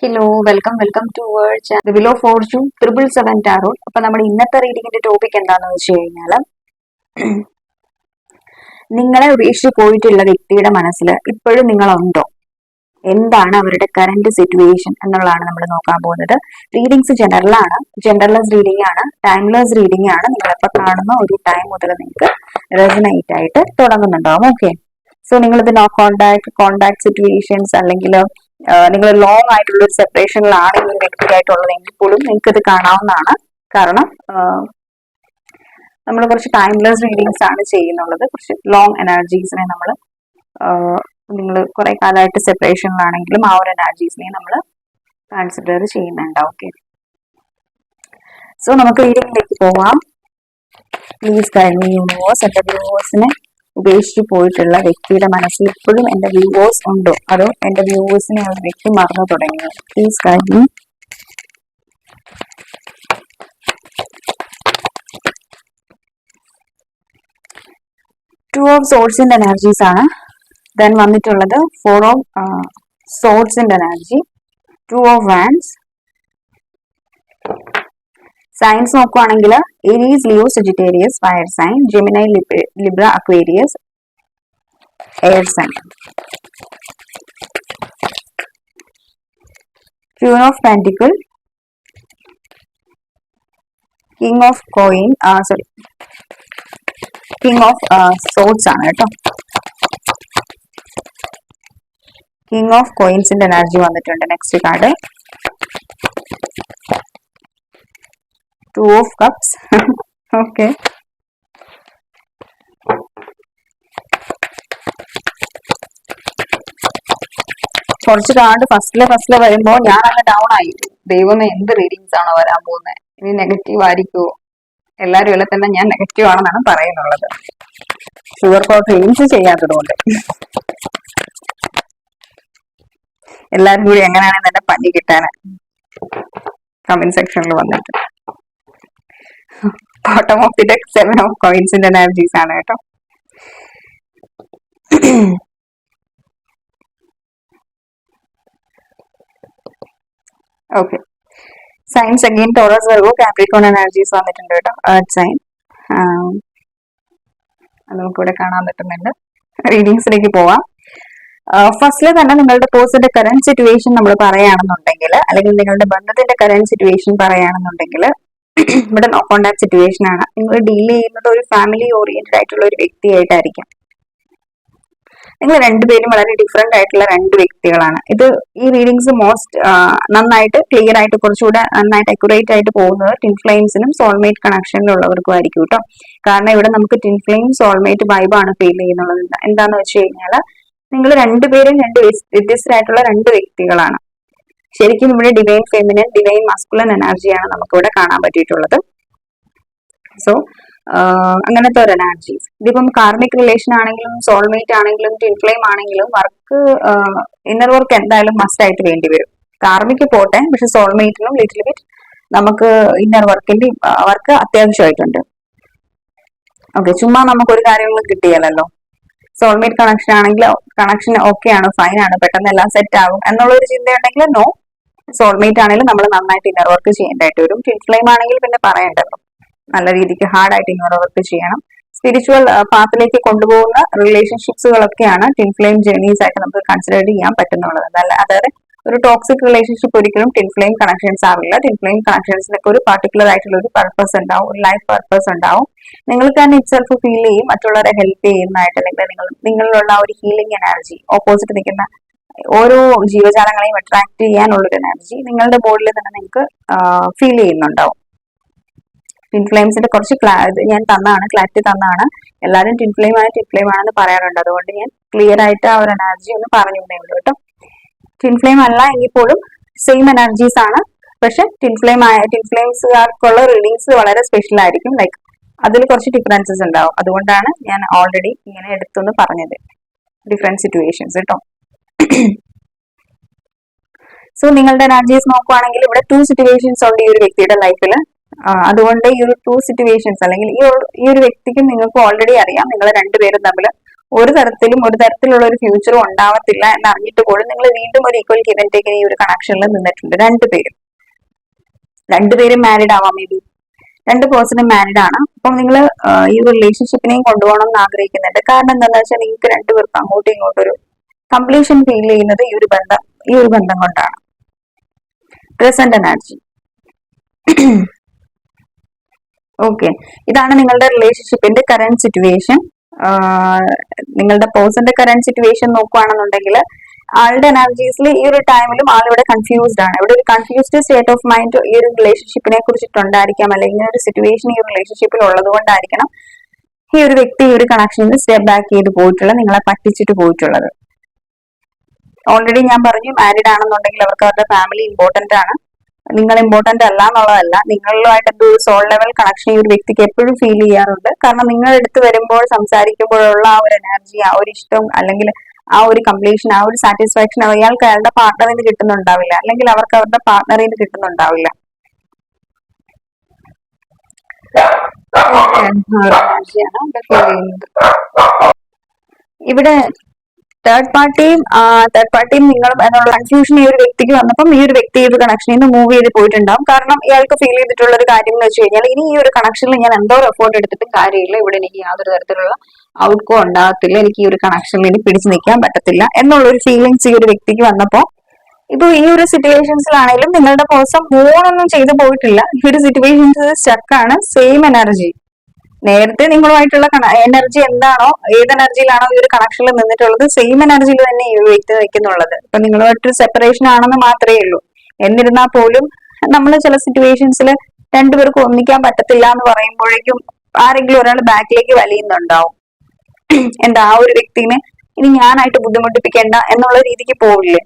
Hello welcome welcome to words the willow fortune triple seven tarot അപ്പൊ നമ്മുടെ ഇന്നത്തെ റീഡിങ്ങിന്റെ topic എന്താന്ന് വെച്ച് കഴിഞ്ഞാൽ നിങ്ങളെ ഉപേക്ഷിച്ച് പോയിട്ടുള്ള വ്യക്തിയുടെ മനസ്സിൽ ഇപ്പോഴും നിങ്ങളുണ്ടോ? എന്താണ് അവരുടെ കറന്റ് സിറ്റുവേഷൻ എന്നുള്ളതാണ് നമ്മൾ നോക്കാൻ പോകുന്നത്. റീഡിങ്സ് ജനറലാണ് ജനറലസ് റീഡിംഗ് ആണ് ടൈംലെസ് റീഡിംഗ് ആണ്. നിങ്ങളിപ്പോ കാണുന്ന ഒരു ടൈം മുതൽ നിങ്ങൾക്ക് റെസനേറ്റ് ആയിട്ട് തുടങ്ങുന്നുണ്ടാവും ഓക്കെ സോ നിങ്ങളിത് നോ കോണ്ടാക്ട് കോണ്ടാക്ട് സിറ്റുവേഷൻസ് അല്ലെങ്കിൽ നിങ്ങൾ ലോങ് ആയിട്ടുള്ള ഒരു സെപ്പറേഷനിലാണ് ഈ വ്യക്തിയായിട്ടുള്ളതെങ്കിൽ പോലും നിങ്ങൾക്ക് ഇത് കാണാവുന്നതാണ്. കാരണം നമ്മൾ കുറച്ച് ടൈംലെസ് റീഡിങ്സ് ആണ് ചെയ്യുന്നുള്ളത്. കുറച്ച് ലോങ് എനർജീസിനെ നമ്മൾ നിങ്ങൾ കുറെ കാലമായിട്ട് സെപ്പറേഷനിലാണെങ്കിലും ആ ഒരു എനർജീസിനെ നമ്മൾ കൺസിഡർ ചെയ്യുന്നുണ്ട്. ഓക്കെ സോ നമുക്ക് റീഡിങ്ങിലേക്ക് പോവാം. പ്ലീസ് കഴിഞ്ഞ യൂണിവേഴ്സ് എന്റെ വ്യൂവേഴ്സിനെ ഉപേക്ഷിച്ചു പോയിട്ടുള്ള വ്യക്തിയുടെ മനസ്സിൽ ഇപ്പോഴും എന്റെ വ്യൂവേഴ്സ് ഉണ്ടോ? അതോ എന്റെ വ്യൂവേഴ്സിനെ ഒരു വ്യക്തി മറന്നു തുടങ്ങിയോ? പ്ലീസ് കഴിഞ്ഞു ടു ഓഫ് സോഴ്സിന്റെ എനർജീസ് ആണ്. ദെൻ വന്നിട്ടുള്ളത് ഫോർ ഓഫ് സോഴ്സിന്റെ energy two of wands signs നോക്കുവാണെങ്കിൽ Aries Leo Sagittarius fire sign Gemini Libra Aquarius air sign queen of pentacle king of coin sorry king of swords ആണ് കേട്ടോ. King of കോയിൻസിന്റെ energy വന്നിട്ടുണ്ട്. Next card two of cups. Okay. കുറച്ച് card ഫസ്റ്റിലെ ഫസ്റ്റിലെ വരുമ്പോ ഞാൻ അങ്ങ് ഡൗൺ ആയി. ദൈവമേ എന്ത് റീഡിങ്സ് ആണോ വരാൻ പോകുന്നത് ഇനി നെഗറ്റീവ് ആയിരിക്കുമോ എല്ലാരും ഇവിടെ തന്നെ ഞാൻ നെഗറ്റീവ് ആണെന്നാണ് പറയുന്നുള്ളത്. ഷുഗർ കോട്ട് റീഡിങ്സ് ചെയ്യാത്തത് കൊണ്ട് എല്ലാരും കൂടി എങ്ങനെയാണെന്ന് എന്നെ പനി കിട്ടാൻ കമന്റ് സെക്ഷനിൽ വന്നിട്ട്. Bottom of the deck seven of കോയിൻസിന്റെ energies ആണ് കേട്ടോ okay signs again Taurus Virgo Capricorn energies വന്നിട്ടുണ്ട് കേട്ടോ ഏർത്ത് സൈൻ നമുക്കിവിടെ കാണാൻ പറ്റുന്നുണ്ട്. റീഡിങ്സിലേക്ക് പോവാം. ഫസ്റ്റിൽ തന്നെ നിങ്ങളുടെ പേഴ്സന്റെ കറന്റ് സിറ്റുവേഷൻ നമ്മൾ പറയുകയാണെന്നുണ്ടെങ്കിൽ അല്ലെങ്കിൽ നിങ്ങളുടെ ബന്ധത്തിന്റെ കറന്റ് സിറ്റുവേഷൻ പറയുകയാണെന്നുണ്ടെങ്കിൽ ഇവിടെ നോ കോണ്ടാക്ട് സിറ്റുവേഷൻ ആണ്. നിങ്ങൾ ഡീൽ ചെയ്യുന്നത് ഒരു ഫാമിലി ഓറിയന്റഡ് ആയിട്ടുള്ള ഒരു വ്യക്തിയായിട്ടായിരിക്കാം. നിങ്ങൾ രണ്ടുപേരും വളരെ ഡിഫറെന്റ് ആയിട്ടുള്ള രണ്ട് വ്യക്തികളാണ്. ഇത് ഈ റീഡിങ്സ് മോസ്റ്റ് നന്നായിട്ട് ക്ലിയർ ആയിട്ട് കുറച്ചുകൂടെ നന്നായിട്ട് അക്യുറേറ്റ് ആയിട്ട് പോകുന്നത് ടിൻ ഫ്ലെയിംസിനും സോൾമേറ്റ് കണക്ഷനിലുള്ളവർക്കും ആയിരിക്കും കേട്ടോ കാരണം ഇവിടെ നമുക്ക് ടിൻ ഫ്ലെയിം സോൾമേറ്റ് വൈബാണ് ഫീൽ ചെയ്യുന്നുള്ളത് എന്താന്ന് വെച്ച് കഴിഞ്ഞാൽ നിങ്ങൾ രണ്ടുപേരും രണ്ട് വ്യത്യസ്തരായിട്ടുള്ള രണ്ട് വ്യക്തികളാണ്. ശരിക്കും ഇവിടെ ഡിവൈൻ ഫെമിനൻ ഡിവൈൻ മസ്കുലൻ എനർജിയാണ് നമുക്ക് ഇവിടെ കാണാൻ പറ്റിയിട്ടുള്ളത്. സോ അങ്ങനത്തെ ഒരു എനർജീസ് ഇതിപ്പം കാർമിക് റിലേഷൻ ആണെങ്കിലും സോൾമേറ്റ് ആണെങ്കിലും ട്വിൻ ഫ്ലെയിം ആണെങ്കിലും വർക്ക് ഇന്നർ വർക്ക് എന്തായാലും മസ്റ്റ് ആയിട്ട് വേണ്ടി വരും. കാർമിക്ക് പോട്ടെ പക്ഷെ സോൾമേറ്റിനും ലിറ്റിൽ ബിറ്റ് നമുക്ക് ഇന്നർ വർക്കിന്റെ വർക്ക് അത്യാവശ്യമായിട്ടുണ്ട്. ഓക്കെ ചുമ്മാ നമുക്ക് ഒരു കാര്യങ്ങളും കിട്ടിയല്ലോ സോൾമേറ്റ് കണക്ഷൻ ആണെങ്കിൽ കണക്ഷൻ ഓക്കെ ആണ് ഫൈൻ ആണ് പെട്ടെന്ന് എല്ലാം സെറ്റ് ആകും. എന്നുള്ള ഒരു ചിന്തയുണ്ടെങ്കിൽ നോ സോൾമേറ്റ് ആണെങ്കിലും നമ്മൾ നന്നായിട്ട് ഇന്നർ വർക്ക് ചെയ്യേണ്ടതായിട്ട് വരും. ട്വിൻ ഫ്ലെയിം ആണെങ്കിൽ പിന്നെ പറയേണ്ടതും നല്ല രീതിക്ക് ഹാർഡ് ആയിട്ട് ഇന്നർ വർക്ക് ചെയ്യണം സ്പിരിച്വൽ പാത്തിലേക്ക് കൊണ്ടുപോകുന്ന റിലേഷൻഷിപ്സുകളൊക്കെയാണ് ടിൻ ഫ്ലെയിം ജേർണീസ് ആയിട്ട് നമുക്ക് കൺസിഡർ ചെയ്യാൻ പറ്റുന്നുള്ളത്. നല്ല അതായത് ഒരു ടോക്സിക് റിലേഷൻഷിപ്പ് ഒരിക്കലും ടിൻ ഫ്ലെയിം കണക്ഷൻസ് ആവില്ല. ടിൻ ഫ്ലെയിം കണക്ഷൻസിനൊക്കെ ഒരു പർട്ടിക്കുലർ ആയിട്ടുള്ള ഒരു പർപ്പസ് ഉണ്ടാവും. ഒരു ലൈഫ് പർപ്പസ് ഉണ്ടാവും. നിങ്ങൾക്ക് തന്നെ ഇറ്റ്സെൽഫ് ഫീൽ ചെയ്യും. മറ്റുള്ളവരെ ഹെൽപ്പ് ചെയ്യുന്നതായിട്ട് അല്ലെങ്കിൽ നിങ്ങൾ നിങ്ങളിലുള്ള ഒരു ഹീലിംഗ് എനർജി ഓപ്പോസിറ്റ് നിൽക്കുന്ന ഓരോ ജീവജാലങ്ങളെയും അട്രാക്ട് ചെയ്യാനുള്ളൊരു എനർജി നിങ്ങളുടെ ബോഡിയിൽ തന്നെ നിങ്ങൾക്ക് ഫീൽ ചെയ്യുന്നുണ്ടാവും. ടിൻ കുറച്ച് കുറച്ച് ഞാൻ തന്നാണ് ക്ലാരിറ്റി തന്നാണ്. എല്ലാവരും ടിൻഫ്ലെയിം ആണ് ടിൻഫ്ലെയിം ആണെന്ന് പറയാറുണ്ട്. അതുകൊണ്ട് ഞാൻ ക്ലിയർ ആയിട്ട് ആ ഒരു എനർജി ഒന്ന് പറഞ്ഞു ഉള്ളൂ കേട്ടോ. ടിൻഫ്ലെയിം അല്ല എങ്കിൽ പോലും സെയിം എനർജീസ് ആണ്. പക്ഷെ ടിൻഫ്ലെയിം ആയ ടിൻഫ്ലെയിംസുകാർക്കുള്ള റീഡിങ്സ് വളരെ സ്പെഷ്യൽ ആയിരിക്കും. ലൈക്ക് അതിൽ കുറച്ച് ഡിഫറൻസസ് ഉണ്ടാവും. അതുകൊണ്ടാണ് ഞാൻ ഓൾറെഡി ഇങ്ങനെ എടുത്തൊന്ന് പറഞ്ഞത്. ഡിഫറെന്റ് സിറ്റുവേഷൻസ് കേട്ടോ. സോ നിങ്ങളുടെ എനർജീസ് നോക്കുവാണെങ്കിൽ ഇവിടെ ടു സിറ്റുവേഷൻസ് ഉണ്ട് ഈ ഒരു വ്യക്തിയുടെ ലൈഫിൽ അതുകൊണ്ട് ഈ ഒരു ടു സിറ്റുവേഷൻസ് അല്ലെങ്കിൽ ഈ ഈ ഒരു വ്യക്തിക്കും നിങ്ങൾക്ക് ഓൾറെഡി അറിയാം. നിങ്ങൾ രണ്ടുപേരും തമ്മിൽ ഒരു തരത്തിലും ഒരു തരത്തിലുള്ള ഒരു ഫ്യൂച്ചറും ഉണ്ടാവത്തില്ല എന്ന് അറിഞ്ഞിട്ട് പോലും നിങ്ങൾ വീണ്ടും ഒരു ഈക്വൽ ഗിവൻ ഈ ഒരു കണക്ഷനിൽ നിന്നിട്ടുണ്ട് രണ്ടുപേരും. രണ്ടുപേരും മാരീഡ് ആവാം മേ ബി രണ്ട് പേഴ്സണും മാരീഡ് ആണ്. അപ്പം നിങ്ങൾ ഈ റിലേഷൻഷിപ്പിനെയും കൊണ്ടുപോകണം എന്ന് ആഗ്രഹിക്കുന്നുണ്ട്. കാരണം എന്താണെന്ന് വെച്ചാൽ നിങ്ങൾക്ക് രണ്ടുപേർക്കും അങ്ങോട്ടും ഇങ്ങോട്ടും ഒരു കംപ്ലീഷൻ ഫീൽ ചെയ്യുന്നത് ഈ ഒരു ബന്ധം ഈ ഒരു ബന്ധം കൊണ്ടാണ്. പ്രസന്റ് എനർജി ഓക്കെ ഇതാണ് നിങ്ങളുടെ റിലേഷൻഷിപ്പിന്റെ കറന്റ് സിറ്റുവേഷൻ നിങ്ങളുടെ പേഴ്സന്റെ കറന്റ് സിറ്റുവേഷൻ നോക്കുകയാണെന്നുണ്ടെങ്കിൽ ആളുടെ എനർജീസിൽ ഈ ഒരു ടൈമിലും ആളിവിടെ കൺഫ്യൂസ്ഡ് ആണ്. ഇവിടെ ഒരു കൺഫ്യൂസ്ഡ് സ്റ്റേറ്റ് ഓഫ് മൈൻഡ് ഈ ഒരു റിലേഷൻഷിപ്പിനെ കുറിച്ചിട്ടുണ്ടായിരിക്കാം. അല്ലെങ്കിൽ ഒരു സിറ്റുവേഷൻ ഈ റിലേഷൻഷിപ്പിൽ ഉള്ളത് കൊണ്ടായിരിക്കണം ഈ ഒരു വ്യക്തി ഈ ഒരു കണക്ഷനിൽ സ്റ്റെപ്പ് ബാക്ക് ചെയ്ത് പോയിട്ടുള്ളത് നിങ്ങളെ പറ്റിച്ചിട്ട് പോയിട്ടുള്ളത്. ഓൾറെഡി ഞാൻ പറഞ്ഞു മാരീഡ് ആണെന്നുണ്ടെങ്കിൽ അവർക്ക് അവരുടെ ഫാമിലി ഇമ്പോർട്ടന്റ് ആണ്. നിങ്ങൾ ഇമ്പോർട്ടന്റ് അല്ല എന്നുള്ളതല്ല. നിങ്ങളുമായിട്ട് എന്തോ ഒരു സോൾ ലെവൽ കണക്ഷൻ ഈ ഒരു വ്യക്തിക്ക് എപ്പോഴും ഫീൽ ചെയ്യാറുണ്ട്. കാരണം നിങ്ങൾ എടുത്ത് വരുമ്പോൾ സംസാരിക്കുമ്പോഴുള്ള ആ ഒരു എനർജി ആ ഒരു ഇഷ്ടം അല്ലെങ്കിൽ ആ ഒരു കംപ്ലീഷൻ ആ ഒരു സാറ്റിസ്ഫാക്ഷൻ അയാൾക്ക് അയാളുടെ പാർട്ണറിൽ നിന്ന് കിട്ടുന്നുണ്ടാവില്ല. അല്ലെങ്കിൽ അവർക്ക് അവരുടെ പാർട്ണറിൽ നിന്ന് കിട്ടുന്നുണ്ടാവില്ല. ഇവിടെ തേർഡ് പാർട്ടിയും തേർഡ് പാർട്ടിയും നിങ്ങളും എന്നുള്ള കൺഫ്യൂഷൻ ഈ ഒരു വ്യക്തിക്ക് വന്നപ്പം ഈ ഒരു വ്യക്തി ഈ ഒരു കണക്ഷനിൽ നിന്ന് മൂവ് ചെയ്ത് പോയിട്ടുണ്ടാവും. കാരണം ഇയാൾക്ക് ഫീൽ ചെയ്തിട്ടുള്ള ഒരു കാര്യം എന്ന് വെച്ച് കഴിഞ്ഞാൽ ഇനി ഈ ഒരു കണക്ഷനിൽ ഞാൻ എന്തോ എഫോർട്ട് എടുത്തിട്ടും കാര്യമില്ല. ഇവിടെ എനിക്ക് യാതൊരു തരത്തിലുള്ള ഔട്ട്കോ ഉണ്ടാകത്തില്ല. എനിക്ക് ഈ ഒരു കണക്ഷനിൽ ഇനി പിടിച്ചു നിൽക്കാൻ പറ്റത്തില്ല എന്നുള്ള ഒരു ഫീലിങ്സ് ഈ ഒരു വ്യക്തിക്ക് വന്നപ്പോ ഇപ്പൊ ഈ ഒരു സിറ്റുവേഷൻസിലാണെങ്കിലും നിങ്ങളുടെ പേഴ്സൺ മൂവൊന്നും ചെയ്തു പോയിട്ടില്ല. ഈ ഒരു സിറ്റുവേഷൻസ് സ്റ്റക്കാണ് സെയിം എനർജി നേരത്തെ നിങ്ങളുമായിട്ടുള്ള എനർജി എന്താണോ ഏത് എനർജിയിലാണോ ഈ ഒരു കണക്ഷനിൽ നിന്നിട്ടുള്ളത് സെയിം എനർജിയിൽ തന്നെ ഈ വ്യക്തി ഇപ്പൊ നിങ്ങളുമായിട്ടൊരു സെപ്പറേഷൻ ആണെന്ന് മാത്രമേ ഉള്ളൂ. എന്നിരുന്നാൽ പോലും നമ്മൾ ചില സിറ്റുവേഷൻസിൽ രണ്ടുപേർക്ക് ഒന്നിക്കാൻ പറ്റത്തില്ല എന്ന് പറയുമ്പോഴേക്കും ആരെങ്കിലും ഒരാൾ ബാക്കിലേക്ക് വലിയുന്നുണ്ടാവും. എന്താ ആ ഒരു വ്യക്തിനെ ഇനി ഞാനായിട്ട് ബുദ്ധിമുട്ടിപ്പിക്കേണ്ട എന്നുള്ള രീതിക്ക് പോവില്ലേ?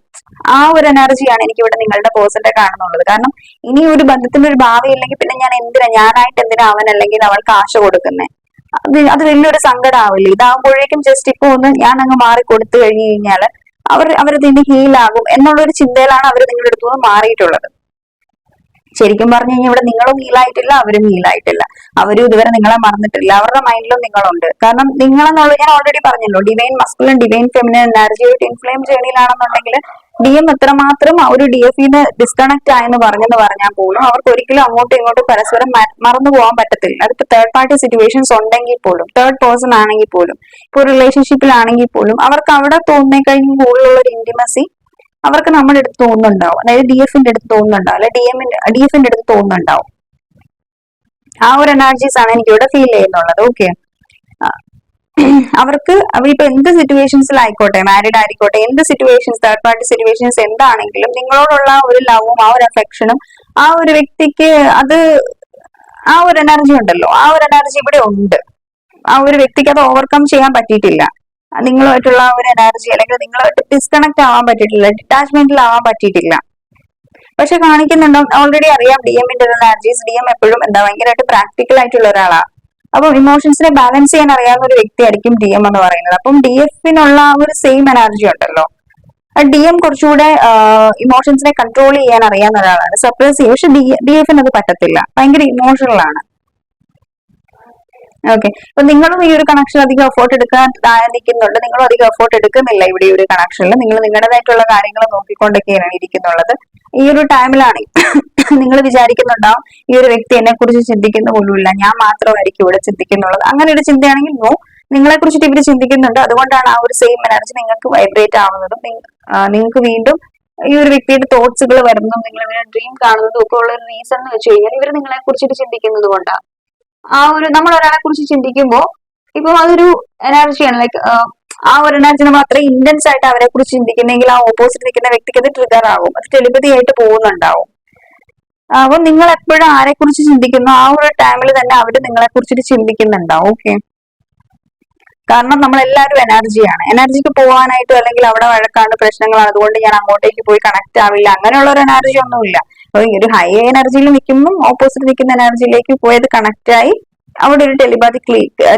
ആ ഒരു എനർജിയാണ് എനിക്ക് ഇവിടെ നിങ്ങളുടെ പേഴ്സന്റെ കാണുന്നുള്ളത്. കാരണം ഇനി ഒരു ബന്ധത്തിന്റെ ഒരു ഭാവി ഇല്ലെങ്കിൽ പിന്നെ ഞാൻ എന്തിനാ? ഞാനായിട്ട് എന്തിനാ അവൻ അല്ലെങ്കിൽ അവൾ ആശ കൊടുക്കുന്നേ? അത് വലിയൊരു സങ്കടം ആവില്ലേ ഇതാകുമ്പോഴേക്കും ജസ്റ്റ് ഇപ്പൊ ഒന്ന് ഞാൻ അങ്ങ് മാറി കൊടുത്തു കഴിഞ്ഞു കഴിഞ്ഞാൽ അവർ അവരതിന് ഹീലാകും എന്നുള്ള ഒരു ചിന്തയിലാണ് അവർ നിങ്ങളുടെ അടുത്തു നിന്ന് മാറിയിട്ടുള്ളത്. ശരിക്കും പറഞ്ഞു കഴിഞ്ഞാൽ ഇവിടെ നിങ്ങളും ഹീലായിട്ടില്ല അവരും ഹീലായിട്ടില്ല അവരും ഇതുവരെ നിങ്ങളെ മറന്നിട്ടില്ല. അവരുടെ മൈൻഡിലും നിങ്ങളുണ്ട്. കാരണം നിങ്ങളെന്നുള്ളത് ഞാൻ ഓൾറെഡി പറഞ്ഞല്ലോ. ഡിവൈൻ മസ്കുലൻ ഡിവൈൻ ഫെമിനൻ എനർജിയായിട്ട് ഇൻഫ്ലെയിം ജേണിയിലാണെന്നുണ്ടെങ്കിൽ ഡി എം എത്രമാത്രം ഒരു ഡി എഫിന്ന് ഡിസ്കണക്ട് ആയെന്ന് പറഞ്ഞെന്ന് പറഞ്ഞാൽ പോലും അവർക്ക് ഒരിക്കലും അങ്ങോട്ടും ഇങ്ങോട്ടും പരസ്പരം മറന്നു പോകാൻ പറ്റത്തില്ല. അതിപ്പോ തേർഡ് പാർട്ടി സിറ്റുവേഷൻസ് ഉണ്ടെങ്കിൽ പോലും തേർഡ് പേഴ്സൺ ആണെങ്കിൽ പോലും ഇപ്പൊ റിലേഷൻഷിപ്പിലാണെങ്കിൽ പോലും അവർക്ക് അവിടെ തോന്നുന്നേക്കഴിഞ്ഞും കൂടുതലുള്ള ഒരു ഇന്റിമസി അവർക്ക് നമ്മുടെ അടുത്ത് തോന്നുന്നുണ്ടാവും. അതായത് ഡി എഫിന്റെ അടുത്ത് തോന്നുന്നുണ്ടാവും. അല്ലെ ഡി എമ്മിന്റെ ഡി എഫിന്റെ അടുത്ത് തോന്നുന്നുണ്ടാവും. ആ ഒരു എനർജീസ് ആണ് എനിക്ക് ഇവിടെ ഫീൽ ചെയ്യുന്നുള്ളത് ഓക്കെ അവർക്ക് അവരിപ്പോ എന്ത് സിറ്റുവേഷൻസിലായിക്കോട്ടെ മാരീഡ് ആയിക്കോട്ടെ എന്ത് സിറ്റുവേഷൻസ് തേർഡ് പാർട്ടി സിറ്റുവേഷൻസ് എന്താണെങ്കിലും നിങ്ങളോടുള്ള ഒരു ലവും ആ ഒരു അഫെക്ഷനും ആ ഒരു വ്യക്തിക്ക് അത് ആ ഒരു എനർജി ഉണ്ടല്ലോ. ആ ഒരു എനർജി ഇവിടെ ഉണ്ട്. ആ ഒരു വ്യക്തിക്ക് അത് ഓവർകം ചെയ്യാൻ പറ്റിയിട്ടില്ല. നിങ്ങളുമായിട്ടുള്ള ഒരു എനർജി അല്ലെങ്കിൽ നിങ്ങളുമായിട്ട് ഡിസ്കണക്ട് ആവാൻ പറ്റിയിട്ടില്ല ഡിറ്റാച്ച്മെന്റിൽ ആവാൻ പറ്റിയിട്ടില്ല. പക്ഷെ കാണിക്കുന്നുണ്ടോ ഓൾറെഡി അറിയാം ഡി എമ്മിന്റെ എനർജീസ് ഡി എം എപ്പോഴും എന്താ ഭയങ്കരമായിട്ട് പ്രാക്ടിക്കൽ ആയിട്ടുള്ള ഒരാളാണ് അപ്പൊ ഇമോഷൻസിനെ ബാലൻസ് ചെയ്യാൻ അറിയാവുന്ന ഒരു വ്യക്തിയായിരിക്കും ഡി എം എന്ന് പറയുന്നത്. അപ്പം ഡി എഫിനുള്ള ഒരു സെയിം എനർജി ഉണ്ടല്ലോ. ഡി എം കുറച്ചുകൂടെ ഇമോഷൻസിനെ കൺട്രോൾ ചെയ്യാൻ അറിയാവുന്ന ഒരാളാണ്. സപ്രസ് ചെയ്യും പക്ഷെ ഡി എഫിന് അത് പറ്റത്തില്ല. ഭയങ്കര ഇമോഷണൽ ആണ്. ഓക്കെ അപ്പൊ നിങ്ങളും ഈ ഒരു കണക്ഷൻ അധികം എഫോർട്ട് എടുക്കാൻ നിൽക്കുന്നുണ്ട് നിങ്ങളും അധികം എഫോർട്ട് എടുക്കുന്നില്ല ഇവിടെ ഈ ഒരു കണക്ഷനിൽ നിങ്ങൾ നിങ്ങളുടേതായിട്ടുള്ള കാര്യങ്ങൾ നോക്കിക്കൊണ്ടൊക്കെയാണ് ഇരിക്കുന്നുള്ളത്. ഈ ഒരു ടൈമിലാണ് നിങ്ങൾ വിചാരിക്കുന്നുണ്ടാവും ഈ ഒരു വ്യക്തി എന്നെ കുറിച്ച് ചിന്തിക്കുന്ന പോലുമില്ല. ഞാൻ മാത്രമായിരിക്കും ഇവിടെ ചിന്തിക്കുന്നുള്ളത്. അങ്ങനെ ഒരു ചിന്തയാണെങ്കിൽ നോ. നിങ്ങളെ കുറിച്ചിട്ട് ഇവർ ചിന്തിക്കുന്നുണ്ട്. അതുകൊണ്ടാണ് ആ ഒരു സെയിം എനർജി നിങ്ങൾക്ക് വൈബ്രേറ്റ് ആവുന്നതും നിങ്ങൾക്ക് വീണ്ടും ഈ ഒരു വ്യക്തിയുടെ തോട്ട്സുകൾ വരുന്നതും നിങ്ങൾ ഇവരെ ഡ്രീം കാണുന്നതും ഒക്കെ ഉള്ള ഒരു റീസൺ എന്ന് വെച്ച് കഴിഞ്ഞാൽ ഇവർ നിങ്ങളെ കുറിച്ചിട്ട് ചിന്തിക്കുന്നത് കൊണ്ടാണ് ആ ഒരു നമ്മൾ ഒരാളെ കുറിച്ച് ചിന്തിക്കുമ്പോൾ ഇപ്പൊ അതൊരു എനർജിയാണ് ലൈക്ക് ആ ഒരു എനർജി നമ്മൾ അത്ര ഇന്റൻസ് ആയിട്ട് അവരെ കുറിച്ച് ചിന്തിക്കുന്നെങ്കിൽ ആ ഓപ്പോസിറ്റ് നിൽക്കുന്ന വ്യക്തിക്ക് അത് ട്രിഗർ ആകും അത് ടെലിപതി ആയിട്ട് പോകുന്നുണ്ടാവും. അപ്പൊ നിങ്ങൾ എപ്പോഴും ആരെ കുറിച്ച് ചിന്തിക്കുന്നു? ആ ഒരു ടൈമിൽ തന്നെ അവർ നിങ്ങളെ കുറിച്ചിട്ട് ചിന്തിക്കുന്നുണ്ടാവും. ഓക്കെ കാരണം നമ്മൾ എല്ലാവരും എനർജിയാണ്. എനർജിക്ക് പോകാനായിട്ടോ അല്ലെങ്കിൽ അവിടെ വഴക്കാണ്ട് പ്രശ്നങ്ങളാണ്. അതുകൊണ്ട് ഞാൻ അങ്ങോട്ടേക്ക് പോയി കണക്ട് ആവില്ല. അങ്ങനെയുള്ള ഒരു എനർജി ഒന്നുമില്ല. ഒരു ഹൈ എനർജിയിൽ നിൽക്കുമ്പോൾ ഓപ്പോസിറ്റ് നിൽക്കുന്ന എനർജിയിലേക്ക് പോയത് കണക്ട് ആയി അവിടെ ഒരു ടെലിപതി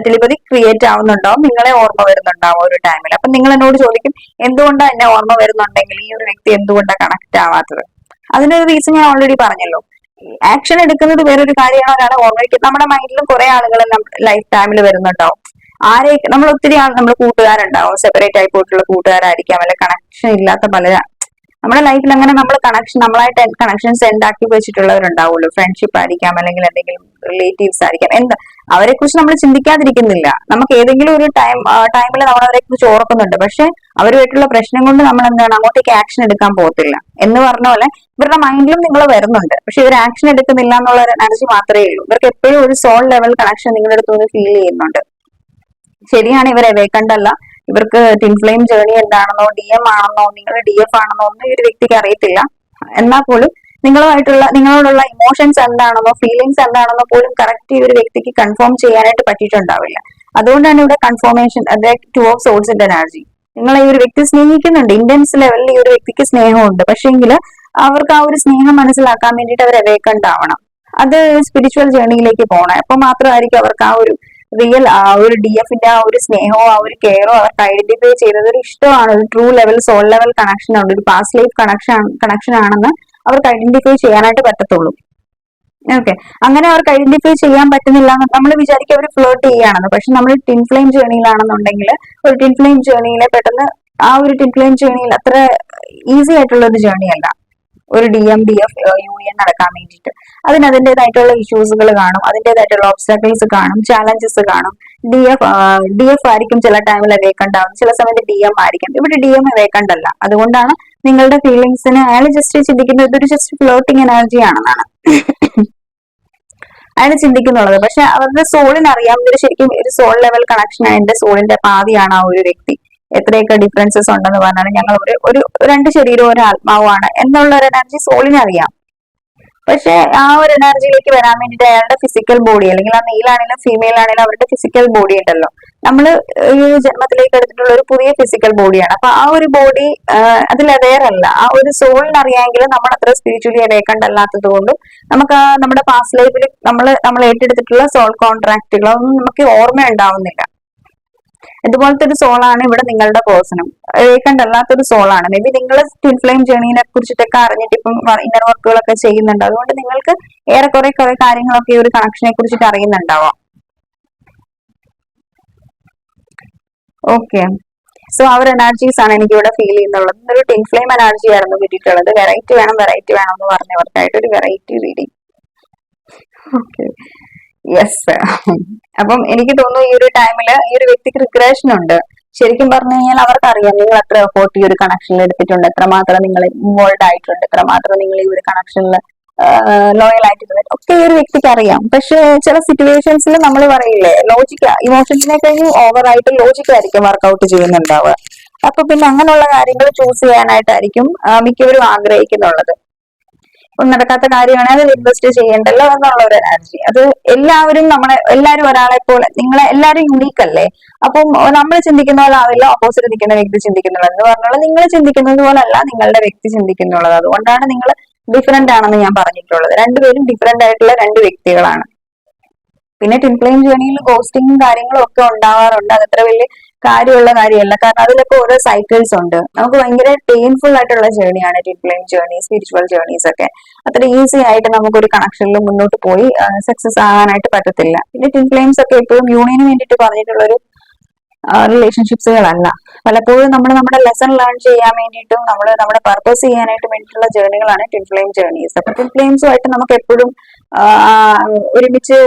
ടെലിപതി ക്രിയേറ്റ് ആവുന്നുണ്ടാവും. നിങ്ങളെ ഓർമ്മ വരുന്നുണ്ടാവും ഒരു ടൈമിൽ അപ്പൊ നിങ്ങൾ എന്നോട് ചോദിക്കും എന്തുകൊണ്ടാണ് എന്നെ ഓർമ്മ വരുന്നുണ്ടെങ്കിൽ? ഈ ഒരു വ്യക്തി എന്തുകൊണ്ടാണ് കണക്ട് ആവാത്തത്? അതിനൊരു റീസൺ ഞാൻ ഓൾറെഡി പറഞ്ഞല്ലോ. ആക്ഷൻ എടുക്കുന്നത് വേറൊരു കാര്യമാണ്. ഒരാളെ ഓർമ്മ നമ്മുടെ മൈൻഡിലും കുറെ ആളുകൾ ലൈഫ് ടൈമിൽ വരുന്നുണ്ടാവും. ആരെ നമ്മൾ ഒത്തിരി ആൾ നമ്മൾ കൂട്ടുകാരുണ്ടാവും. സെപ്പറേറ്റ് ആയി പോയിട്ടുള്ള കൂട്ടുകാരായിരിക്കാം. അല്ലെ കണക്ഷൻ ഇല്ലാത്ത പല നമ്മുടെ ലൈഫിൽ അങ്ങനെ നമ്മൾ കണക്ഷൻ നമ്മളായിട്ട് കണക്ഷൻസ് ഉണ്ടാക്കി വെച്ചിട്ടുള്ളവരുണ്ടാവുമല്ലോ. ഫ്രണ്ട്ഷിപ്പ് ആയിരിക്കാം അല്ലെങ്കിൽ എന്തെങ്കിലും റിലേറ്റീവ്സ് ആയിരിക്കാം. എന്താ അവരെ കുറിച്ച് നമ്മൾ ചിന്തിക്കാതിരിക്കുന്നില്ല. നമുക്ക് ഏതെങ്കിലും ഒരു ടൈം ടൈമിൽ നമ്മൾ അവരെ കുറിച്ച് ഓർക്കുന്നുണ്ട്. പക്ഷെ അവരുമായിട്ടുള്ള പ്രശ്നം കൊണ്ട് നമ്മൾ എന്താണ് അങ്ങോട്ടേക്ക് ആക്ഷൻ എടുക്കാൻ പോകത്തില്ല. എന്ന് പറഞ്ഞ പോലെ ഇവരുടെ മൈൻഡിലും നിങ്ങൾ വരുന്നുണ്ട്. പക്ഷെ ഇവർ ആക്ഷൻ എടുക്കുന്നില്ല എന്നുള്ള ഒരു എനർജി മാത്രമേ ഉള്ളൂ. ഇവർക്ക് എപ്പോഴും ഒരു സോൾ ലെവൽ കണക്ഷൻ നിങ്ങളുടെ അടുത്ത് ഫീൽ ചെയ്യുന്നുണ്ട്. ശരിയാണ് ഇവരെ വേക്കണ്ടല്ല ഇവർക്ക് ടിൻഫ്ലെയിം ജേണി എന്താണെന്നോ ഡി എം ആണെന്നോ നിങ്ങൾ ഡി എഫ് ആണെന്നോ ഒന്നും ഈ ഒരു വ്യക്തിക്ക് അറിയത്തില്ല. എന്നാൽ പോലും നിങ്ങളുമായിട്ടുള്ള നിങ്ങളോടുള്ള ഇമോഷൻസ് എന്താണെന്നോ ഫീലിങ്സ് എന്താണെന്നോ പോലും കറക്റ്റ് ഈ ഒരു വ്യക്തിക്ക് കൺഫേം ചെയ്യാനായിട്ട് പറ്റിയിട്ടുണ്ടാവില്ല. അതുകൊണ്ടാണ് ഇവിടെ കൺഫർമേഷൻ അതായത് ടു ഓഫ് സോൾസിന്റെ എനർജി നിങ്ങൾ ഈ ഒരു വ്യക്തി സ്നേഹിക്കുന്നുണ്ട്. ഇന്റൻസ് ലെവലിൽ ഈ ഒരു വ്യക്തിക്ക് സ്നേഹമുണ്ട്. പക്ഷേങ്കിൽ അവർക്ക് ആ ഒരു സ്നേഹം മനസ്സിലാക്കാൻ വേണ്ടിയിട്ട് അവർ അവേക്കണ്ടാവണം അത് സ്പിരിച്വൽ ജേണിയിലേക്ക് പോകണം. അപ്പൊ മാത്രമായിരിക്കും അവർക്ക് ആ ഒരു റിയൽ ആ ഒരു ഡി എഫിന്റെ ആ ഒരു സ്നേഹവും ആ ഒരു കെയറോ അവർക്ക് ഐഡന്റിഫൈ ചെയ്തത് ഒരു ഇഷ്ടമാണ്. ഒരു true level soul level connection ഉണ്ട് ഒരു പാസ്റ്റ് ലൈഫ് കണക്ഷൻ കണക്ഷൻ ആണെന്ന് അവർക്ക് ഐഡന്റിഫൈ ചെയ്യാനായിട്ട് പറ്റത്തുള്ളൂ. ഓക്കെ അങ്ങനെ അവർക്ക് ഐഡന്റിഫൈ ചെയ്യാൻ പറ്റുന്നില്ല നമ്മൾ വിചാരിക്കും അവർ ഫ്ലോട്ട് ചെയ്യുകയാണെന്ന്. പക്ഷെ നമ്മൾ ടിൻ ഫ്ലെയിം ജേണിയിലാണെന്നുണ്ടെങ്കിൽ ഒരു ടിൻ ഫ്ലെയിം ജേണിയിലെ പെട്ടെന്ന് ആ ഒരു ടിൻ ഫ്ലെയിം ജേണിയിൽ അത്ര ഈസി ആയിട്ടുള്ള ഒരു ജേണി അല്ല. ഒരു D M D F union നടക്കാൻ വേണ്ടിയിട്ട്. അതിന് അതിന്റെതായിട്ടുള്ള ഇഷ്യൂസുകൾ കാണും. അതിന്റെതായിട്ടുള്ള ഓബ്സ്റ്റാക്കിൾസ് കാണും. ചാലഞ്ചസ് കാണും. ഡി എഫ് ഡി എഫ് ആയിരിക്കും ചില ടൈമിൽ വേക്കണ്ടാവും ചില സമയത്ത് ഡി എം ആയിരിക്കും. ഇവിടെ ഡി എം വേക്കണ്ടല്ല അതുകൊണ്ടാണ് നിങ്ങളുടെ ഫീലിങ്സിന് അയാൾ ജസ്റ്റ് ചിന്തിക്കുന്നത്. ഇതൊരു ജസ്റ്റ് ഫ്ലോട്ടിങ് എനർജി ആണെന്നാണ്. അയാൾ ചിന്തിക്കുന്നുള്ളത്. പക്ഷെ അവരുടെ സോളിന് അറിയാം ഇവർ ശരിക്കും ഒരു സോൾ ലെവൽ കണക്ഷൻ എന്റെ സോളിന്റെ പാതിയാണ് ആ ഒരു വ്യക്തി. എത്രയൊക്കെ ഡിഫറൻസസ് ഉണ്ടെന്ന് പറഞ്ഞാൽ ഞങ്ങൾ ഒരു ഒരു രണ്ട് ശരീരവും ഒരു ആത്മാവാണ് എന്നുള്ള ഒരു എനർജി സോളിനറിയാം പക്ഷെ ആ ഒരു എനർജിയിലേക്ക് വരാൻ വേണ്ടിയിട്ട് അയാളുടെ ഫിസിക്കൽ ബോഡി അല്ലെങ്കിൽ ആ മെയിലാണെങ്കിലും ഫീമെയിൽ ആണെങ്കിലും അവരുടെ ഫിസിക്കൽ ബോഡി ഉണ്ടല്ലോ. നമ്മൾ ഈ ജന്മത്തിലേക്ക് എടുത്തിട്ടുള്ള ഒരു പുതിയ ഫിസിക്കൽ ബോഡിയാണ് അപ്പൊ ആ ഒരു ബോഡി അതിൽ അല്ല ആ ഒരു സോളിന് അറിയാമെങ്കിൽ നമ്മൾ അത്ര സ്പിരിച്വലി അവേക്കണ്ടല്ലാത്തത് കൊണ്ടും നമുക്ക് ആ നമ്മുടെ പാസ്റ്റ് ലൈഫിൽ നമ്മൾ നമ്മൾ ഏറ്റെടുത്തിട്ടുള്ള സോൾ കോൺട്രാക്റ്റുകളൊന്നും നമുക്ക് ഓർമ്മ ഉണ്ടാവുന്നില്ല ഇതുപോലത്തെ ഒരു സോളാണ് ഇവിടെ നിങ്ങളുടെ പേഴ്സണും കണ്ടല്ലാത്തൊരു സോളാണ് മേ ബി നിങ്ങൾ സ്റ്റിൽ ഫ്ലെയിം ജേണിനെ കുറിച്ചിട്ടൊക്കെ അറിഞ്ഞിട്ട് ഇപ്പം ഇന്നർ വർക്കുകളൊക്കെ ചെയ്യുന്നുണ്ട്. അതുകൊണ്ട് നിങ്ങൾക്ക് ഏറെക്കുറെ കുറെ കാര്യങ്ങളൊക്കെ ഈ ഒരു കണക്ഷനെ കുറിച്ചിട്ട് അറിയുന്നുണ്ടാവാം. ഓക്കെ സോ ആ ഒരു എനർജീസ് ആണ് എനിക്ക് ഇവിടെ ഫീൽ ചെയ്യുന്നുള്ളത്. ഇന്നൊരു ടിൻ ഫ്ലെയിം എനർജി ആയിരുന്നു കിട്ടിയിട്ടുള്ളത്. വെറൈറ്റി വേണം വെറൈറ്റി വേണം എന്ന് പറഞ്ഞവർക്കായിട്ട് ഒരു വെറൈറ്റി റീഡിങ് ഓക്കെ യെസ് അപ്പം എനിക്ക് തോന്നുന്നു ഈ ഒരു ടൈമിൽ ഈ ഒരു വ്യക്തിക്ക് റിഗ്രേഷൻ ഉണ്ട്. ശരിക്കും പറഞ്ഞു കഴിഞ്ഞാൽ അവർക്കറിയാം നിങ്ങൾ എത്ര എഫോർട്ട് ഈ ഒരു കണക്ഷനിൽ എടുത്തിട്ടുണ്ട്. എത്രമാത്രം നിങ്ങൾ ഇൻവോൾവ് ആയിട്ടുണ്ട്. എത്രമാത്രം നിങ്ങൾ ഈ ഒരു കണക്ഷനിൽ ലോയൽ ആയിട്ടുണ്ട്. ഒക്കെ ഈ ഒരു വ്യക്തിക്ക് അറിയാം പക്ഷെ ചില സിറ്റുവേഷൻസിൽ നമ്മൾ പറയില്ലേ ലോജിക്ക ഇമോഷൻസിനെ കഴിഞ്ഞ് ഓവറായിട്ട് ലോജിക് ആയിരിക്കും വർക്ക്ഔട്ട് ചെയ്യുന്നുണ്ടാവുക. അപ്പൊ പിന്നെ അങ്ങനെയുള്ള കാര്യങ്ങൾ ചൂസ് ചെയ്യാനായിട്ടായിരിക്കും മിക്കവരും ആഗ്രഹിക്കുന്നുള്ളത്. നടക്കാത്ത കാര്യമാണ് അത് ഇൻവെസ്റ്റ് ചെയ്യണ്ടല്ലോ എന്നുള്ള ഒരു എനർജി അത് എല്ലാവരും നമ്മളെ എല്ലാവരും ഒരാളെ പോലെ നിങ്ങളെ എല്ലാവരും യുണീക്ക് അല്ലേ? അപ്പം നമ്മൾ ചിന്തിക്കുന്ന പോലെ ആവില്ല ഓപ്പോസിറ്റ് നിൽക്കുന്ന വ്യക്തി ചിന്തിക്കുന്നുള്ളത് എന്ന് പറഞ്ഞാൽ നിങ്ങൾ ചിന്തിക്കുന്നത് പോലല്ല നിങ്ങളുടെ വ്യക്തി ചിന്തിക്കുന്നുള്ളത്. അതുകൊണ്ടാണ് നിങ്ങൾ ഡിഫറെന്റ് ആണെന്ന് ഞാൻ പറഞ്ഞിട്ടുള്ളത്. രണ്ടുപേരും ഡിഫറെന്റ് ആയിട്ടുള്ള രണ്ട് വ്യക്തികളാണ്. പിന്നെ ടിൻപ്ലെയിൻ ജേണിയിൽ ഗോസ്റ്റിങ്ങും കാര്യങ്ങളും ഒക്കെ ഉണ്ടാവാറുണ്ട്. അതത്ര വലിയ കാര്യമുള്ള കാര്യമല്ല. കാരണം അതിലൊക്കെ ഓരോ സൈക്കിൾസ് ഉണ്ട്. നമുക്ക് ഭയങ്കര പെയിൻഫുൾ ആയിട്ടുള്ള ജേണിയാണ് ഡിപ്ലൈൻ ജേണി സ്പിരിച്വൽ ജേണീസ് ഒക്കെ. അത്ര ഈസി ആയിട്ട് നമുക്ക് ഒരു കണക്ഷനിൽ മുന്നോട്ട് പോയി സക്സസ് ആകാനായിട്ട് പറ്റത്തില്ല. പിന്നെ ടിൻപ്ലെയിൻസ് ഒക്കെ എപ്പോഴും യൂണിയന് വേണ്ടിയിട്ട് പറഞ്ഞിട്ടുള്ള ഒരു റിലേഷൻഷിപ്സുകളല്ല പലപ്പോഴും നമ്മൾ നമ്മുടെ ലെസൺ ലേൺ ചെയ്യാൻ വേണ്ടിയിട്ടും നമ്മൾ നമ്മുടെ പർപ്പസ് ചെയ്യാനായിട്ട് വേണ്ടിയിട്ടുള്ള ജേണികളാണ് ടിൻ ഫ്ലെയിം ജേണീസ് അപ്പൊ ടിൻ ഫ്ലെയിംസുമായിട്ട് നമുക്ക് എപ്പോഴും ഒരുമിച്ച്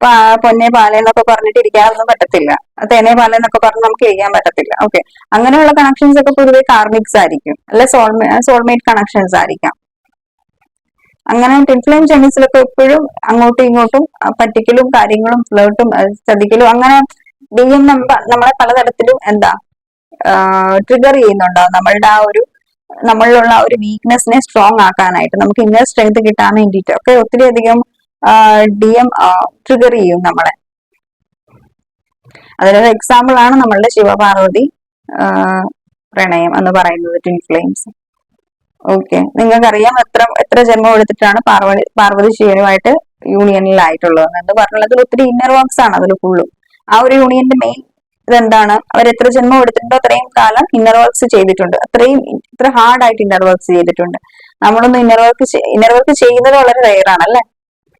പൊന്നെ പാല എന്നൊക്കെ പറഞ്ഞിട്ട് ഇരിക്കാനൊന്നും പറ്റത്തില്ല. തേനെ പാല എന്നൊക്കെ പറഞ്ഞ് നമുക്ക് ഇരിക്കാൻ പറ്റത്തില്ല. ഓക്കെ അങ്ങനെയുള്ള കണക്ഷൻസ് ഒക്കെ പൊതുവെ കാർമിക്സ് ആയിരിക്കും. അല്ലെ സോൾമേ സോൾമേറ്റ് കണക്ഷൻസ് ആയിരിക്കാം. അങ്ങനെ ടിൻഫ്ലെയിം ജേണീസിലൊക്കെ എപ്പോഴും അങ്ങോട്ടും ഇങ്ങോട്ടും പറ്റിക്കലും കാര്യങ്ങളും ഫ്ലേർട്ടും ചതിക്കലും അങ്ങനെ നമ്പർ നമ്മളെ പലതരത്തിലും എന്താ ട്രിഗർ ചെയ്യുന്നുണ്ടാവും നമ്മളുടെ ആ ഒരു നമ്മളിലുള്ള ഒരു വീക്ക്നെസ്സിനെ സ്ട്രോങ് ആക്കാനായിട്ട് നമുക്ക് ഇന്നർ സ്ട്രെങ്ത് കിട്ടാൻ വേണ്ടിയിട്ട്. ഒക്കെ ഒത്തിരി അധികം ഡി എം ട്രിഗർ ചെയ്യും നമ്മളെ. അതിലൊരു എക്സാമ്പിൾ ആണ് നമ്മളുടെ ശിവപാർവതി പ്രണയം എന്ന് പറയുന്നത് ട്വിൻ ഫ്ലെയിംസ് ഓക്കെ നിങ്ങൾക്കറിയാം എത്ര എത്ര ജന്മം എടുത്തിട്ടാണ് പാർവതി പാർവതി ശിവനുമായിട്ട് യൂണിയനിലായിട്ടുള്ളത് എന്ന് പറഞ്ഞുള്ളത് ഒത്തിരി ഇന്നർ വർക്ക്സ് ആണ് അതിൽ ഫുള്ളും ആ ഒരു യൂണിയന്റെ മെയിൻ ഇതെന്താണ്? അവർ എത്ര ജന്മം എടുത്തിട്ടുണ്ടോ അത്രയും കാലം ഇന്നർ വർക്ക്സ് ചെയ്തിട്ടുണ്ട്. അത്രയും ഇത്ര ഹാർഡ് ആയിട്ട് ഇന്നർ വർക്ക്സ് ചെയ്തിട്ടുണ്ട്. നമ്മളൊന്നും ഇന്നർ വർക്ക് ഇന്നർ വർക്ക് ചെയ്യുന്നത് വളരെ റെയർ ആണ് അല്ലെ?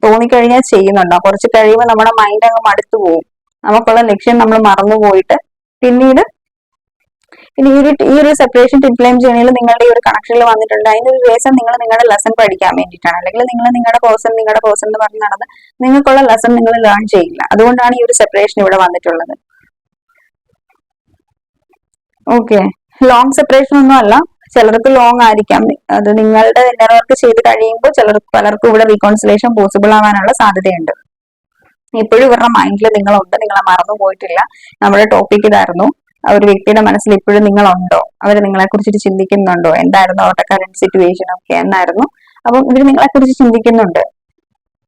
തോന്നിക്കഴിഞ്ഞാൽ ചെയ്യുന്നുണ്ടാവും കുറച്ച് കഴിയുമ്പോൾ നമ്മുടെ മൈൻഡ് അങ്ങ് മടുത്തു പോകും നമുക്കുള്ള ലക്ഷ്യം നമ്മൾ മറന്നുപോയിട്ട് പിന്നീട് ഇനി ഈ ഒരു ഈ ഒരു സെപ്പറേഷൻ ടിപ്ലൈം ജേണിയിൽ നിങ്ങളുടെ ഈ ഒരു കണക്ഷനിൽ വന്നിട്ടുണ്ട്. അതിന്റെ ഒരു റീസൺ നിങ്ങൾ നിങ്ങളുടെ ലെസൺ പഠിക്കാൻ വേണ്ടിയിട്ടാണ്. അല്ലെങ്കിൽ നിങ്ങൾ നിങ്ങളുടെ കോഴ്സൺ നിങ്ങളുടെ കോഴ്സൺ എന്ന് പറഞ്ഞ് നടന്ന് നിങ്ങൾക്കുള്ള ലെസൺ നിങ്ങൾ ലേൺ ചെയ്യില്ല. അതുകൊണ്ടാണ് ഈ ഒരു സെപ്പറേഷൻ ഇവിടെ വന്നിട്ടുള്ളത്. ഓക്കെ ലോങ് സെപ്പറേഷൻ ഒന്നും അല്ല. ചിലർക്ക് ലോങ് ആയിരിക്കാം. അത് നിങ്ങളുടെ ഇന്നർ വർക്ക് ചെയ്ത് കഴിയുമ്പോൾ ചിലർക്ക് പലർക്കും ഇവിടെ റീകോൺസിലേഷൻ പോസിബിൾ ആവാനുള്ള സാധ്യതയുണ്ട്. ഇപ്പോഴും ഇവരുടെ മൈൻഡിൽ നിങ്ങളുണ്ട്. നിങ്ങളെ മറന്നു പോയിട്ടില്ല. നമ്മുടെ ടോപ്പിക് ഇതായിരുന്നു. ഒരു വ്യക്തിയുടെ മനസ്സിൽ ഇപ്പോഴും നിങ്ങളുണ്ടോ? അവർ നിങ്ങളെ കുറിച്ചിട്ട് ചിന്തിക്കുന്നുണ്ടോ? എന്തായിരുന്നു അവരുടെ കറന്റ് സിറ്റുവേഷൻ ഒക്കെ എന്നായിരുന്നു. അപ്പം ഇവർ നിങ്ങളെ കുറിച്ച് ചിന്തിക്കുന്നുണ്ട്.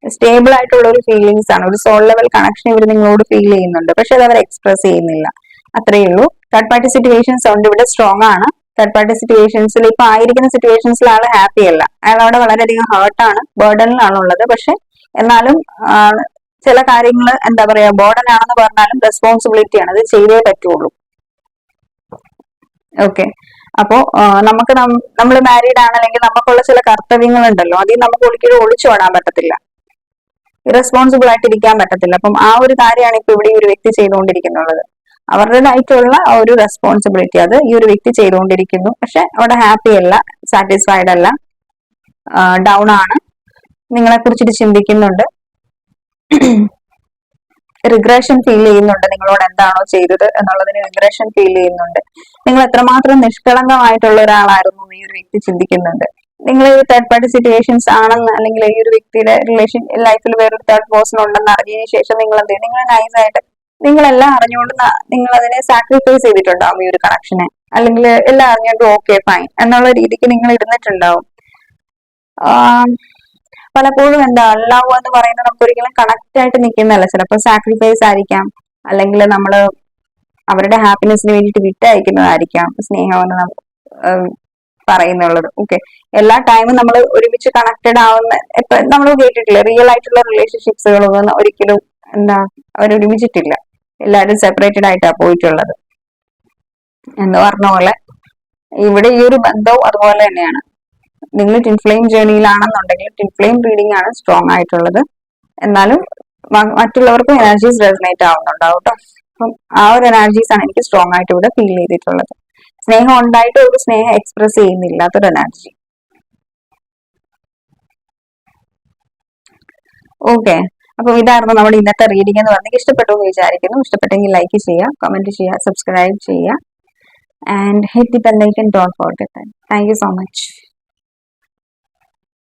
സ്റ്റേബിൾ ആയിട്ടുള്ള ഒരു ഫീലിങ്സ് ആണ്. ഒരു സോൾ ലെവൽ കണക്ഷൻ ഇവർ നിങ്ങളോട് ഫീൽ ചെയ്യുന്നുണ്ട്. പക്ഷെ അത് അവർ എക്സ്പ്രസ് ചെയ്യുന്നില്ല. അത്രയേ ഉള്ളൂ. തേർഡ് പാർട്ടി സിറ്റുവേഷൻസ് ഉണ്ട്. ഇവിടെ സ്ട്രോങ് ആണ്. തേർഡ് പാർട്ടി സിറ്റുവേഷൻസിൽ ഇപ്പൊ ആയിരിക്കുന്ന സിറ്റുവേഷൻസിൽ ആൾ ഹാപ്പി അല്ല. അയാൾ അവിടെ വളരെയധികം ഹേർട്ടാണ് ബേർഡനിലാണ് ഉള്ളത്. പക്ഷെ എന്നാലും ചില കാര്യങ്ങൾ എന്താ പറയാ ബോർഡൻ ആണെന്ന് പറഞ്ഞാലും റെസ്പോൺസിബിലിറ്റി ആണ്. അത് ചെയ്തേ പറ്റുള്ളൂ. ഓക്കെ അപ്പോ നമുക്ക് നമ്മൾ മാരീഡ് അല്ലെങ്കിൽ നമുക്കുള്ള ചില കർത്തവ്യങ്ങൾ ഉണ്ടല്ലോ അതിൽ നമുക്ക് ഒരിക്കലും ഒളിച്ചോടാൻ പറ്റത്തില്ല. റെസ്പോൺസിബിൾ ആയിട്ട് ഇരിക്കാൻ പറ്റത്തില്ല. അപ്പം ആ ഒരു കാര്യമാണ് ഇപ്പൊ ഇവിടെ ഒരു വ്യക്തി ചെയ്തുകൊണ്ടിരിക്കുന്നുള്ളത് അവരുടേതായിട്ടുള്ള ഒരു റെസ്പോൺസിബിലിറ്റി അത് ഈ ഒരു വ്യക്തി ചെയ്തുകൊണ്ടിരിക്കുന്നു. പക്ഷെ അവിടെ ഹാപ്പി അല്ല സാറ്റിസ്ഫൈഡ് അല്ല ഡൗൺ ആണ്. നിങ്ങളെ കുറിച്ചിട്ട് ചിന്തിക്കുന്നുണ്ട്. റിഗ്രഷൻ ഫീൽ ചെയ്യുന്നുണ്ട്. നിങ്ങളോട് എന്താണോ ചെയ്തത് എന്നുള്ളതിന് റിഗ്രഷൻ ഫീൽ ചെയ്യുന്നുണ്ട്. നിങ്ങൾ എത്രമാത്രം നിഷ്കളങ്കമായിട്ടുള്ള ഒരാളായിരുന്നു ഈ ഒരു വ്യക്തി ചിന്തിക്കുന്നുണ്ട്. നിങ്ങൾ ഈ തേർഡ് പാർട്ടി സിറ്റുവേഷൻസ് ആണെന്ന് അല്ലെങ്കിൽ ഈ ഒരു വ്യക്തിയുടെ റിലേഷൻ ലൈഫിൽ വേറൊരു തേർഡ് പേഴ്സൺ ഉണ്ടെന്ന് അറിഞ്ഞതിന് ശേഷം നിങ്ങൾ എന്ത് ചെയ്യും? നിങ്ങൾ നൈസ് ആയിട്ട് നിങ്ങളെല്ലാം അറിഞ്ഞുകൊണ്ട് നിങ്ങൾ അതിനെ സാക്രിഫൈസ് ചെയ്തിട്ടുണ്ടാവും ഈ ഒരു കണക്ഷനെ അല്ലെങ്കിൽ എല്ലാം അറിഞ്ഞുകൊണ്ട് ഓക്കെ ഫൈൻ എന്നുള്ള രീതിക്ക് നിങ്ങൾ ഇരുന്നിട്ടുണ്ടാവും. പലപ്പോഴും എന്താ അള്ളാഹു എന്ന് പറയുന്നത് നമുക്ക് ഒരിക്കലും കണക്റ്റ് ആയിട്ട് നിൽക്കുന്നതല്ല. ചിലപ്പോൾ സാക്രിഫൈസ് ആയിരിക്കാം. അല്ലെങ്കിൽ നമ്മൾ അവരുടെ ഹാപ്പിനെസ്സിന് വേണ്ടിയിട്ട് വിട്ടയക്കുന്നതായിരിക്കാം. സ്നേഹം എന്ന് പറയുന്നുള്ളത്. ഓക്കെ എല്ലാ ടൈമും നമ്മൾ ഒരുമിച്ച് കണക്റ്റഡ് ആവുന്ന നമ്മൾ കേട്ടിട്ടില്ല? റിയൽ ആയിട്ടുള്ള റിലേഷൻഷിപ്സുകളൊന്നും ഒരിക്കലും എന്താ അവരൊരുമിച്ചിട്ടില്ല. എല്ലാവരും സെപ്പറേറ്റഡ് ആയിട്ടാണ് പോയിട്ടുള്ളത്. എന്ന് പറഞ്ഞ പോലെ ഇവിടെ ഈ ഒരു ബന്ധവും അതുപോലെ തന്നെയാണ്. നിങ്ങൾ ടിൻഫ്ലെയിം ജേണിയിലാണെന്നുണ്ടെങ്കിൽ ടിൻഫ്ലെയിം റീഡിംഗ് ആണ് സ്ട്രോങ് ആയിട്ടുള്ളത്. എന്നാലും മറ്റുള്ളവർക്കും എനർജീസ് റെസിനേറ്റ് ആവുന്നുണ്ടാവും അപ്പം ആ ഒരു എനർജീസ് ആണ് എനിക്ക് സ്ട്രോങ് ആയിട്ട് ഇവിടെ ഫീൽ ചെയ്തിട്ടുള്ളത്. സ്നേഹം ഉണ്ടായിട്ട് ഒരു സ്നേഹം എക്സ്പ്രസ് ചെയ്യുന്നില്ലാത്തൊരു എനർജി ഓക്കെ അപ്പൊ ഇതായിരുന്നു നമ്മുടെ ഇന്നത്തെ റീഡിംഗ് എന്ന് പറഞ്ഞെങ്കിൽ ഇഷ്ടപ്പെട്ടു എന്ന് വിചാരിക്കുന്നു. ഇഷ്ടപ്പെട്ടെങ്കിൽ ലൈക്ക് ചെയ്യുക കമന്റ് ചെയ്യുക സബ്സ്ക്രൈബ് ചെയ്യുക. And hit the bell icon dot forget thank you so much